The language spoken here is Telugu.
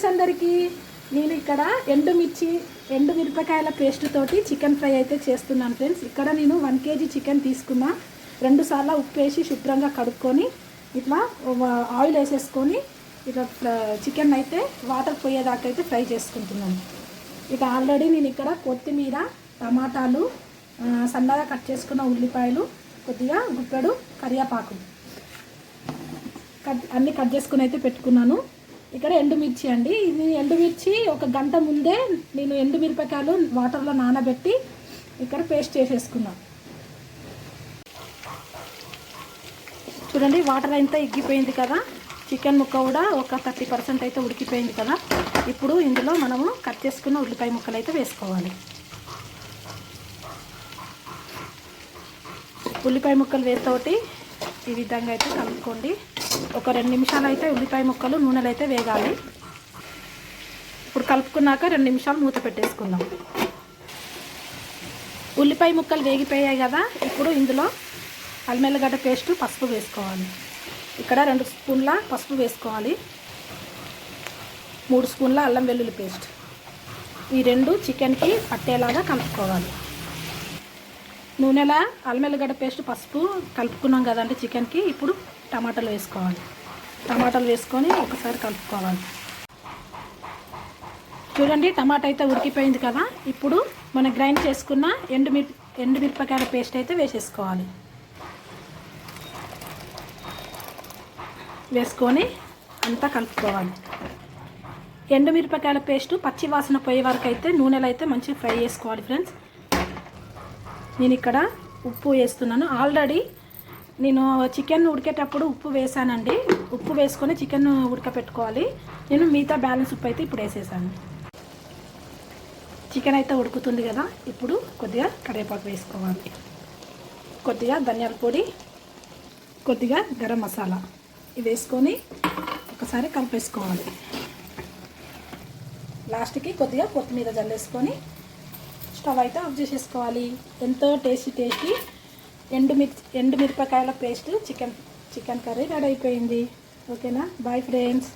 ఫ్రెండ్స్ అందరికీ నేను ఇక్కడ ఎండుమిర్చి ఎండు మిరపకాయల పేస్ట్ తోటి చికెన్ ఫ్రై అయితే చేస్తున్నాను ఫ్రెండ్స్ ఇక్కడ నేను వన్ కేజీ చికెన్ తీసుకున్నా. రెండు సార్లు ఉప్పు వేసి శుభ్రంగా కడుక్కొని ఇట్లా ఆయిల్ వేసేసుకొని ఇట్లా చికెన్ అయితే వాటర్ పోయేదాకా అయితే ఫ్రై చేసుకుంటున్నాను. ఇక ఆల్రెడీ నేను ఇక్కడ కొత్తిమీర టమాటాలు సన్నగా కట్ చేసుకున్న ఉల్లిపాయలు కొద్దిగా గుప్పెడు కరివేపాకు. కట్ అన్నీ కట్ చేసుకుని అయితే పెట్టుకున్నాను. ఇక్కడ ఎండుమిర్చి అండి. ఇది ఎండుమిర్చి ఒక గంట ముందే నేను ఎండుమిరపకాయలు వాటర్లో నానబెట్టి ఇక్కడ పేస్ట్ చేసేసుకున్నా. చూడండి వాటర్ అంతా ఎగ్గిపోయింది కదా. చికెన్ ముక్క కూడా ఒక థర్టీ పర్సెంట్ అయితే ఉడికిపోయింది కదా. ఇప్పుడు ఇందులో మనము కట్ చేసుకున్న ఉల్లిపాయ ముక్కలు అయితే వేసుకోవాలి. ఉల్లిపాయ ముక్కలు వేస్తోటి ఈ విధంగా అయితే కలుపుకోండి. ఒక రెండు నిమిషాలు అయితే ఉల్లిపాయ ముక్కలు నూనెలు అయితే వేగాలి. ఇప్పుడు కలుపుకున్నాక రెండు నిమిషాలు మూత పెట్టేసుకుందాం. ఉల్లిపాయ ముక్కలు వేగిపోయాయి కదా ఇప్పుడు ఇందులో అల్మెల్లగడ్డ పేస్ట్ పసుపు వేసుకోవాలి. ఇక్కడ రెండు స్పూన్ల పసుపు వేసుకోవాలి. మూడు స్పూన్ల అల్లం వెల్లుల్లి పేస్ట్. ఈ రెండు చికెన్కి పట్టేలాగా కలుపుకోవాలి. నూనెల అల్మెల్లగడ్డ పేస్ట్ పసుపు కలుపుకున్నాం కదండి చికెన్కి ఇప్పుడు టమాటాలు వేసుకోవాలి. టమాటాలు వేసుకొని ఒకసారి కలుపుకోవాలి. చూడండి టమాటా అయితే ఉడికిపోయింది కదా. ఇప్పుడు మనం గ్రైండ్ చేసుకున్న ఎండుమిర్ ఎండుమిరపకాయల పేస్ట్ అయితే వేసేసుకోవాలి. వేసుకొని అంతా కలుపుకోవాలి. ఎండుమిరపకాయల పేస్ట్ పచ్చి వాసన పోయే వరకు అయితే నూనెలో అయితే మంచిగా ఫ్రై చేసుకోవాలి ఫ్రెండ్స్. నేను ఇక్కడ ఉప్పు వేస్తున్నాను. ఆల్రెడీ నేను చికెన్ ఉడికేటప్పుడు ఉప్పు వేసానండి. ఉప్పు వేసుకొని చికెన్ ఉడకపెట్టుకోవాలి. నేను మిగతా బ్యాలెన్స్ ఉప్పు అయితే ఇప్పుడు వేసేసాను. చికెన్ అయితే ఉడుకుతుంది కదా ఇప్పుడు కొద్దిగా కరివేపాకు వేసుకోవాలి. కొద్దిగా ధనియాల పొడి కొద్దిగా గరం మసాలా ఇవి వేసుకొని ఒకసారి కలిపేసుకోవాలి. లాస్ట్కి కొద్దిగా కొత్తిమీర జల్లేసుకొని స్టవ్ అయితే ఆఫ్ చేసేసుకోవాలి. ఎంతో టేస్టీ టేస్టీ ఎండు మిర్చి ఎండు మిరపకాయల paste chicken chicken curry ready అయిపోయింది. ఓకేనా? Bye friends